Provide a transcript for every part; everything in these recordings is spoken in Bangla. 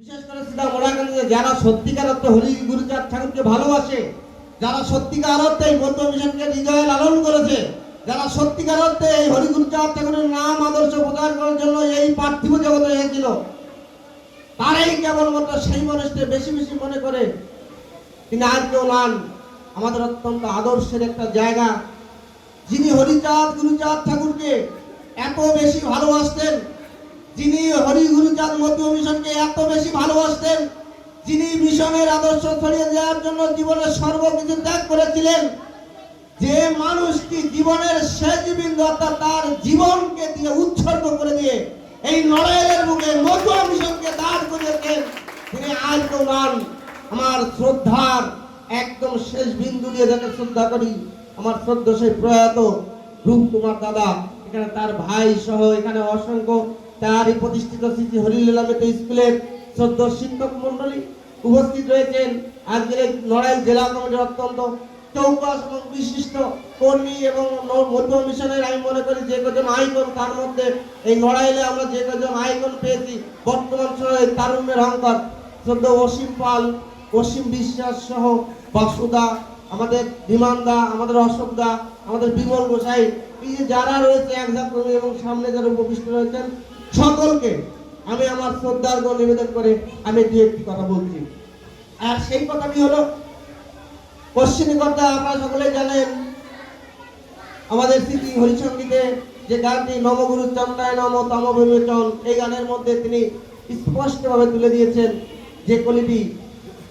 বিশেষ করে সেটা মনে করেন যে যারা সত্যিকার অর্থে হরি গুরুচাঁদ ঠাকুরকে ভালোবাসে, যারা সত্যিকার অর্থে এই বৌদ্ধ মিশনকে হৃদয়ে লালন করেছে, যারা সত্যিকার অর্থে এই হরি গুরুচাঁদ ঠাকুরের নাম আদর্শ প্রচার করার জন্য এই পার্থিব জগতে এসেছিল, তারাই কেবলমাত্র সেই মানুষকে বেশি বেশি মনে করে। তিনি আর কেউ নন, আমাদের অত্যন্ত আদর্শের একটা জায়গা। যিনি হরিচাঁদ, গুরুচাঁদ ঠাকুরকে এত বেশি ভালোবাসতেন যিনি হরি গুরুচাঁদ মধ্য মিশনকে এত বেশি ভালোবাসতেন, যিনি মিশনের আদর্শ ছড়িয়ে দেওয়ার জন্য জীবনের সর্বকিছু ত্যাগ করেছিলেন, যে মানুষটি জীবনের শেষ বিন্দু অর্থাৎ তার জীবনকে দিয়ে উৎসর্গ করে দিয়ে এই লড়াইয়ের মুখে মধ্য মিশনকে দাঁড় করিয়েছেন, তিনি আজ তো আমার শ্রদ্ধার একদম শেষ বিন্দু দিয়ে যাকে শ্রদ্ধা করি, আমার শ্রদ্ধা সেই প্রয়াত রূপ কুমার দাদা, এখানে তার ভাই সহ এখানে অসংখ্য তারই প্রতিষ্ঠিত স্মৃতি হরিলীলামিত স্কুলের শ্রদ্ধ শিক্ষক মন্ডলী উপস্থিত রয়েছেন। আজকের নড়াইল জেলা কমিটির অত্যন্ত চৌকস এবং বিশিষ্ট কর্মী এবং ন- মধ্য মিশনের, আমি মনে করি যে কজন আইকন, তার মধ্যে এই নড়াইলে আমরা যে কজন আইকন পেয়েছি, বর্তমান সময়ে তারুণ্যের অঙ্কর শ্রদ্ধ অসীম পাল, অসীম বিশ্বাস সহ বাসুদা, আমাদের বিমানদা আমাদের অশোকদা আমাদের বিমল গোসাই যারা রয়েছে একজাত কর্মী এবং সামনে যারা উপবিষ্ট রয়েছেন সকলকে আমি আমার শ্রদ্ধার্ঘ নিবেদন করে আমি দু একটি কথা বলছি। আর সেই কথাটি হলো, পশ্চিমী কথা আপনারা সকলে জানেন, আমাদের স্মৃতি হরিসঙ্গীতে যে গানটি নবগুরু চন্দ্রায় নম তম বিমোচন এই গানের মধ্যে তিনি স্পষ্টভাবে তুলে দিয়েছেন যে কলিটি,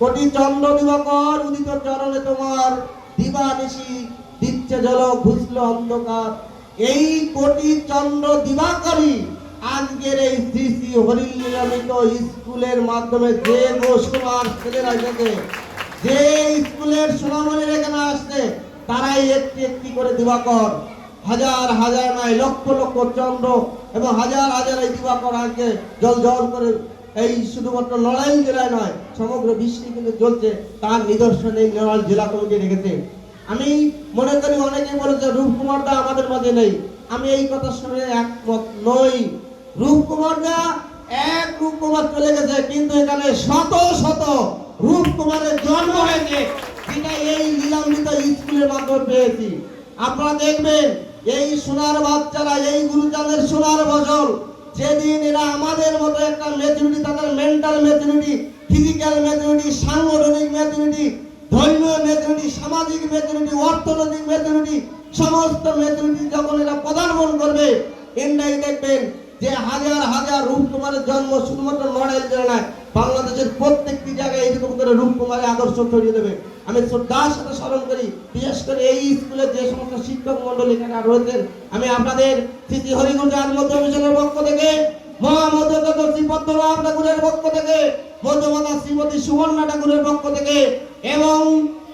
কোটি চন্দ্র দিবাকর, উদিত চরণে তোমার দিবা নিশি দিচ্ছে জল, ঘুষল অন্ধকার। এই কোটি চন্দ্র এই শ্রী হরিলীলামিত স্কুলের মাধ্যমে যে গোসমার ছেলেরা এসেছে, যে স্কুলের সোনামণির এখানে আসছে, তারাই একটি একটি করে দিবাকর। হাজার হাজার নয়, লক্ষ লক্ষ চন্দ্র এবং হাজার হাজার এই দিবাকর আজকে জল জল করে এই শুধুমাত্র নড়াইল জেলায় নয়, সমগ্র বিশ্বে কিন্তু জ্বলছে, তার নিদর্শন এই নড়াইল জেলা কমিটি রেখেছে। আমি মনে করি অনেকেই বলেছে, রূপকুমার দা আমাদের মাঝে নেই। আমি এই কথার সঙ্গে একমত নই। রূপকুমার দা এক রূপকুমার চলে গেছে, কিন্তু এখানে শত শত রূপকুমারের জন্ম হয়েছে যেটা এই লীলামৃত স্কুলের মাধ্যমে পেয়েছি। আপনারা দেখবেন, এই সোনার বাচ্চারা, এই গুরুচাঁদের সোনার বছর যেদিন এরা আমাদের মতো একটা মেচুরিটি তাদের মেন্টাল মেচুরিটি ফিজিক্যাল মেচুরিটি সাংগঠনিক মেচুরিটি ধর্মীয় মেচুরিটি সামাজিক মেচুরিটি অর্থনৈতিক মেচুরিটি সমস্ত মেচুরিটি যখন এরা পদার্পণ করবে এন্ডাই দেখবেন যে হাজার হাজার রূপকুমারের জন্ম শুধুমাত্র নড়াইল জেলা নয়, বাংলাদেশের প্রত্যেকটি জায়গায় এরকম করে রূপকুমারের আদর্শ ছড়িয়ে দেবে। আমি শ্রদ্ধার সাথে স্মরণ করি, বিশেষ করে এই স্কুলের যে সমস্ত শিক্ষক মন্ডলী এখানে রয়েছেন, আমি আপনাদের স্মৃতি হরিগুঞ্জ মধ্য মিশনের পক্ষ থেকে পদ্মনাভ ঠাকুরের পক্ষ থেকে সুবর্ণা ঠাকুরের পক্ষ থেকে এবং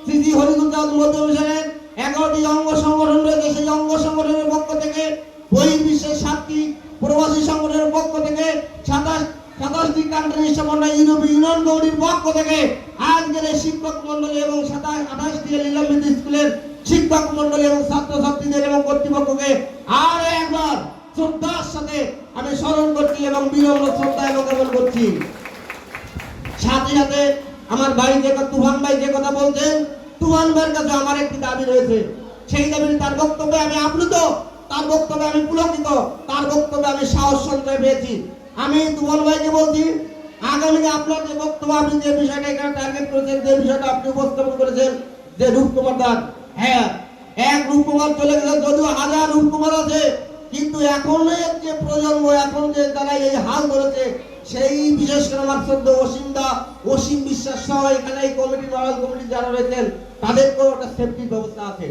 মিশনের এগারোটি অঙ্গ সংগঠন রয়েছে, সেই অঙ্গ সংগঠনের পক্ষ থেকে সাতটি প্রবাসী সংগঠনের পক্ষ থেকে সাতাশ সাতাশটি কান্ট্রির সমন্বয় ইউরোপীয় ইউনিয়ন কমিটির পক্ষ থেকে আজকের এই শিক্ষক মন্ডলী এবং সাতাশ, আঠাশ আঠাশটি লীলামৃত স্কুলের শিক্ষক মন্ডলী এবং ছাত্রছাত্রীদের এবং কর্তৃপক্ষকে আর একবার শ্রদ্ধার সাথে আমি স্মরণ করছি এবং বিনম্র শ্রদ্ধা এবং জ্ঞাপন করছি। সাথে সাথে আমার ভাই যে তুফান ভাই যে কথা বলছেন, তুফান ভাইয়ের কাছে আমার একটি দাবি রয়েছে। সেই দাবি তার বক্তব্যে আমি আপ্লুত। তার বক্তব্যে আমি পুলকিত, তার বক্তব্যে আমি সাহস সঞ্চয় পেয়েছি। আমি তুফান ভাইকে বলছি আগামী আপনার যে বক্তব্য, আপনি যে বিষয়টা এখানে টার্গেট করেছেন, যে বিষয়টা আপনি উপস্থাপন করেছেন, যে রূপকুমার দাস হ্যাঁ এক রূপকুমার চলে গেছে, যদিও হাজার রূপকুমার আছে, কিন্তু এখনের যে প্রজন্ম, এখন যে তারা এই হাল ধরেছে, সেই বিশেষ করে আমার শ্রদ্ধ অসীম দা অসীম বিশ্বাস সহ এখানে এই কমিটি নড়াল কমিটি যারা রয়েছেন, তাদেরকেও একটা সেফটির ব্যবস্থা আছে।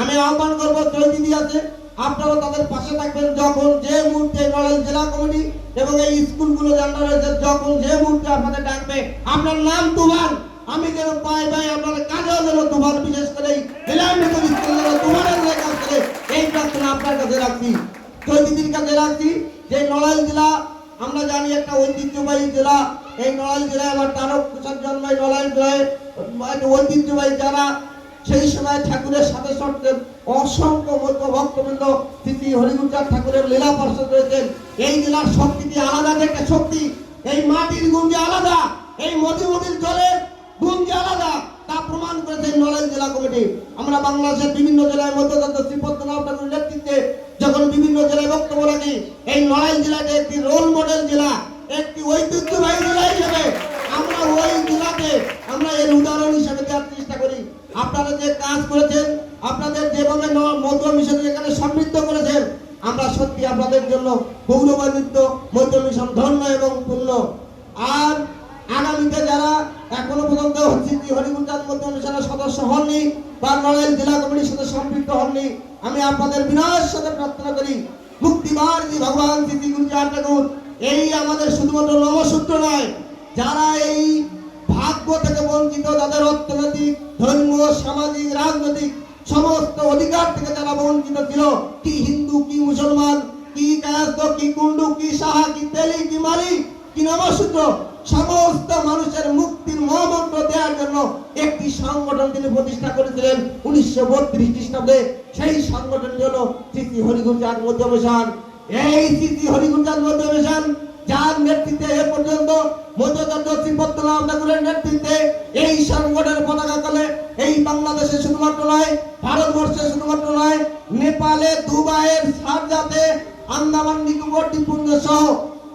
আমি আহ্বান করব, চৈতিদি আছে আপনারা তাদের পাশে থাকবেন যখন যে মুহূর্তে নড়াইল জেলা কমিটি এবং এই স্কুলগুলো জানা রয়েছে, যখন যে মুহূর্তে আপনাদের ডাকবে, আপনার নাম তুমান আমি যেন পাই ভাই আপনার কাজেও যেন তুমান বিশেষ করে এই জেলামৃত স্কুল যেন তুমানের কাছ থেকে এই প্রার্থনা আপনার কাছে রাখছি। চৈতিদির কাছে রাখছি। যে নড়াইল জেলা, আমরা জানি একটা ঐতিহ্যবাহী জেলা, এই নড়াইল জেলায় আমার তারক প্রসাদ জন্মায় নড়াইল জেলায়। ঐতিহ্যবাহী যারা সেই সময় ঠাকুরের সাথে সরতেন অসংখ্য ভক্তবৃন্দ, তিথি, হরিগুঞ্জার ঠাকুরের লীলা পার্ষদ রয়েছেন এই জেলার শক্তিটি আলাদা একটা শক্তি। এই মাটির যে আলাদা, এই মধু মদির জলের যে আলাদা। তা প্রমাণ করেছে নড়াইল জেলা কমিটি। আমরা বাংলাদেশের বিভিন্ন জেলায় মধ্যদত্ত শ্রীপদ্মনাভ ঠাকুরের নেতৃত্বে যখন বিভিন্ন জেলায় বক্তব্য রাখি, এই নড়াইল জেলাটি একটি রোল মডেল জেলা, একটি ঐতিহ্যবাহী জেলা হিসেবে আমরা ওই জেলাতে আমরা এর উদাহরণ হিসেবে দেওয়ার চেষ্টা করি। আপনারা যে কাজ করেছেন, আপনাদের যেভাবে মধ্য মিশন এখানে সমৃদ্ধ করেছেন, আমরা সত্যি আপনাদের জন্য গৌরবান্বিত মধ্য মিশন ধন্য এবং পূর্ণ। আর আগামীতে যারা এখনও পর্যন্ত সিদ্ধি হরিগুঞ্জাত মধ্য মিশনের সদস্য হননি বা নড়াইল জেলা কমিটির সাথে সম্পৃক্ত হননি, আমি আপনাদের বিনাশ সাথে প্রার্থনা করি মুক্তিবার যে ভগবান সিদ্ধি গুঞ্জাত ঠাকুর, এই আমাদের শুধুমাত্র নমসূত্র নয়, যারা এই ভাগ্য থেকে বঞ্চিত তাদের অর্থনৈতিক, ধর্মীয়, সামাজিক, রাজনৈতিক সমস্ত অধিকার থেকে যারা বঞ্চিত ছিল, কি হিন্দু, কি মুসলমান, কি কায়স্ত কি কুন্ডু কি সাহা, কি তেলি, কি মালি, কি নবসূত্র সমস্ত মানুষের মুক্তির মহামন্ত্র দেওয়ার জন্য একটি সংগঠন তিনি প্রতিষ্ঠা করেছিলেন উনিশশো বত্রিশ খ্রিস্টাব্দে। সেই সংগঠনটি হলো স্মৃতি হরিগুঞ্জাত মধ্যমিশন। এই স্মৃতি হরিগুঞ্জাত মধ্যমিশন যার নেতৃত্বে এ পর্যন্ত মধ্যদত্ত শ্রীপদ্মনাভ ঠাকুরের নেতৃত্বে এই সংগঠনের পতাকা তলে এই বাংলাদেশে শুধুমাত্র নয়, ভারতবর্ষে শুধুমাত্র নয়, নেপালে, দুবাইয়ের সারজাতে, আন্দামান, নিকোবর, দ্বীপপুঞ্জ সহ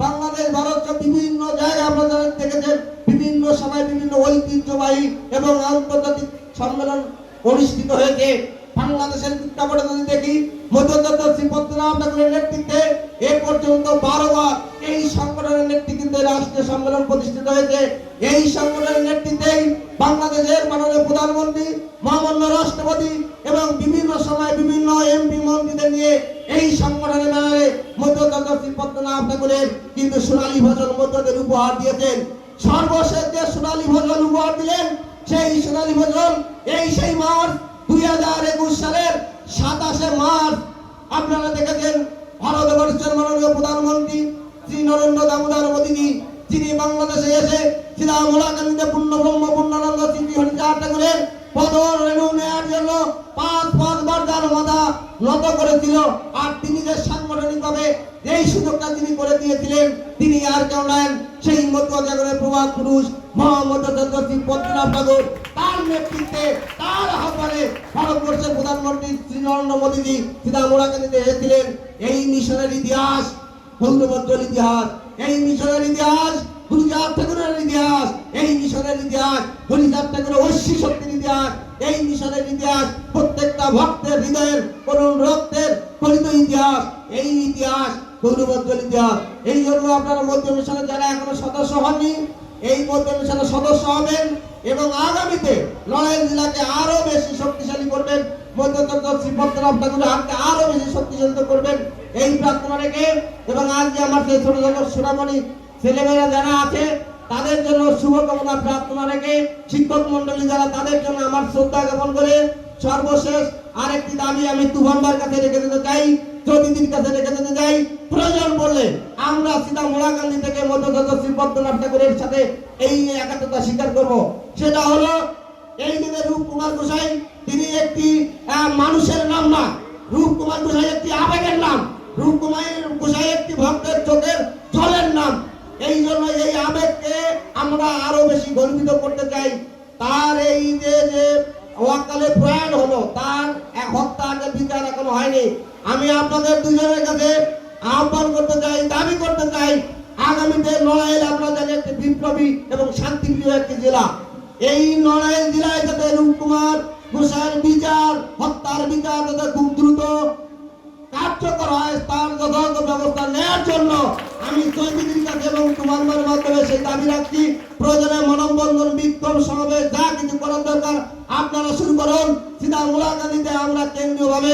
বাংলাদেশ, ভারত বিভিন্ন জায়গায় আপনারা দেখেছেন। বিভিন্ন সময় বিভিন্ন ঐতিহ্যবাহী এবং আন্তর্জাতিক সম্মেলন অনুষ্ঠিত হয়েছে। বাংলাদেশের প্রেক্ষাপটে যদি দেখি মধ্যদত্ত শ্রীপদ্মনাভ ঠাকুরের নেতৃত্বে এ পর্যন্ত বারো বার এই সংগঠনের নেতৃত্বে রাষ্ট্রীয় সম্মেলন প্রতিষ্ঠিত হয়েছে। এই সংগঠনের নেতৃত্বেই বাংলাদেশের মাননীয় প্রধানমন্ত্রী, মহামান্য রাষ্ট্রপতি এবং বিভিন্ন সময় বিভিন্ন এমপি, মন্ত্রীদের নিয়ে এই সংগঠনের ব্যানারে মধ্যদত্ত শ্রীপদ্মনাভ ঠাকুরের কিন্তু সোনালী ভজন মধ্যদের উপহার দিয়েছেন। সর্বশেষ যে সোনালী ভজন উপহার দিলেন, সেই সোনালী ভজন এই সেই মার্চ দুই হাজার একুশ সালের সাতাশে মার্চ আপনারা দেখেছেন, ভারতবর্ষের মাননীয় প্রধানমন্ত্রী শ্রী নরেন্দ্র দামোদর মোদীজি, যিনি বাংলাদেশে এসে শ্রীরা মোলাকান্দিতে পূর্ণ পূর্ণানন্দ স্মৃতি হরিচার ঠাকুরের পদ রেণু নেওয়ার জন্য পাঁচ পাঁচবার যার মাথা নত করেছিল। আর তিনি যে সাংগঠনিকভাবে এই সুযোগটা তিনি করে দিয়েছিলেন, তিনি আর কেউ নেন, সেই মধ্য জাগরের প্রভাব পুরুষ মোহাম্মদ পদ্মনাভ ঠাকুর। তার নেতৃত্বে তার আহ্বানে ভারতবর্ষের প্রধানমন্ত্রী শ্রী নরেন্দ্র মোদীজি সীতা মোড়াকান্দিতে এসেছিলেন। এই মিশনের ইতিহাস গৌরবোজ্জ্বল ইতিহাস, এই মিশনের ইতিহাস গুরুজাত ঠাকুরের ইতিহাস, এই মিশনের ইতিহাস হরিজাত ঠাকুরের ঐশ্বী শক্তির ইতিহাস, এই মিশনের ইতিহাস, প্রত্যেকটা ভক্তের হৃদয়ের করুণ রক্তের কলিত ইতিহাস, এই ইতিহাস গৌরবোজ্জ্বল ইতিহাস। এই জন্য আপনারা মধ্য মিশনের যারা এখনও সদস্য হননি, এই মধ্য মিশনের সদস্য হবেন। এবং আগামীতে নড়াইল জেলাকে আরও বেশি শক্তিশালী করবেন, মধ্যতন্ত্র শ্রীপদ্মনাভ ঠাকুরের হাতকে আরও বেশি শক্তিশালী করবেন। এই প্রার্থনা রেখে এবং আজকে আমার সেই ছোট ছোট সোনামণি ছেলেমেয়েরা যারা আছে, তাদের জন্য শুভকামনা প্রার্থনা রেখে শিক্ষক মন্ডলী যারা তাদের জন্য আমার শ্রদ্ধা জ্ঞাপন করে সর্বশেষ আরেকটি দাবি আমি তুফানবার কাছে রেখে দিতে চাই। জ্যোতিদির কাছে রেখে দিতে চাই প্রয়োজন পড়লে আমরা সীতা মোড়াকান্দি থেকে মধ্যদত্ত শ্রী পদ্মনাভ ঠাকুরের সাথে এই একাত্মতা স্বীকার করব। সেটা হলো, এই দিনে রূপকুমার গোসাই, তিনি একটি মানুষের নাম না। রূপকুমার গোসাই একটি আবেগের নাম। রূপকুমার গোসাই একটি ভক্তের চোখের জলের নাম। এই জন্য এই আবেগকে আমরা আরও বেশি গর্বিত করতে চাই। তার এই যে ওয়াকালে প্রয়াণ হলো, তার এক হত্যার যে বিচার এখনও হয়নি। আমি আপনাদের দুজনের কাছে আহ্বান করতে চাই, দাবি করতে চাই, আগামীতে নড়াইল আমরা জানি একটি বিপ্লবী এবং শান্তিপ্রিয় একটি জেলা। এই নড়াইল জেলায় যাতে রূপকুমার ঘোষের বিচার, হত্যার বিচার যাতে খুব দ্রুত কার্যকর হয়, তার যথাযথ ব্যবস্থা নেওয়ার জন্য আমি কাছে এবং তোমার মাধ্যমে সেই দাবি রাখছি। প্রয়োজনে মানববন্ধন বিক্ষোভ সমাবেশ, যা কিছু করার দরকার আপনারা শুরু করুন। সিধা ওলাকান্দিতে আমরা কেন্দ্রীয়ভাবে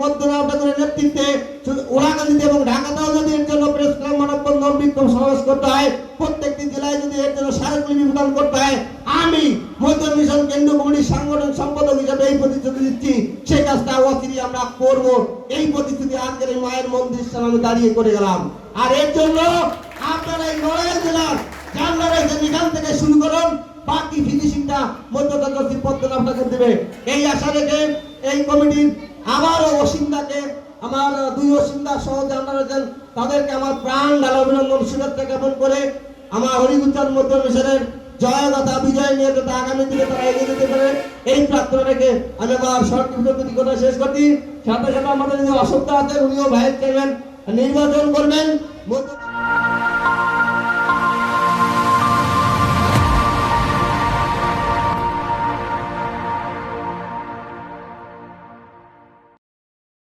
পদ্মনাভ ঠাকুরের নেতৃত্বে শুধু ওলাকান্দিতে এবং ঢাকাতেও যদি এর জন্য প্রেস ক্লাব মানববন্ধন বিক্ষোভ সমাবেশ করতে হয়, প্রত্যেকটি জেলায় যদি এর জন্য স্মারকলিপি প্রদান করতে হয়, আমি মধ্য মিশন কেন্দ্র কমিটির সাংগঠনিক সম্পাদক হিসেবে এই প্রতিশ্রুতি দিচ্ছি। কাজটা আমরা এই প্রতিশ্রুতি আজকের মায়ের মন্দির সামনে দাঁড়িয়ে করে গেলাম। আর এর জন্য আপনারা এখান থেকে শুরু করুন, বাকি ফিনিশিংটা মধ্যপ্রদেশ পদ্মনাভ ঠাকুর দেবে। এই আশা রেখে এই কমিটির আবারও অসীমদাকে, আমার দুই অসিন্দা সহ যারা তাদেরকে আমার প্রাণ ঢালা অভিনন্দন, শুভেচ্ছা করে আমার হরিগুঞ্জন মধ্য মিশনের জয় কথা বিজয় নিয়ে যাতে আগামী দিনে তারা এগিয়ে যেতে পারে। এই প্রার্থনা রেখে আমি আমার সরকারি কথা শেষ করছি। সাথে সাথে আমাদের যে দা আছেন উনিও ভাইস চেয়ারম্যান নির্বাচন করবেন।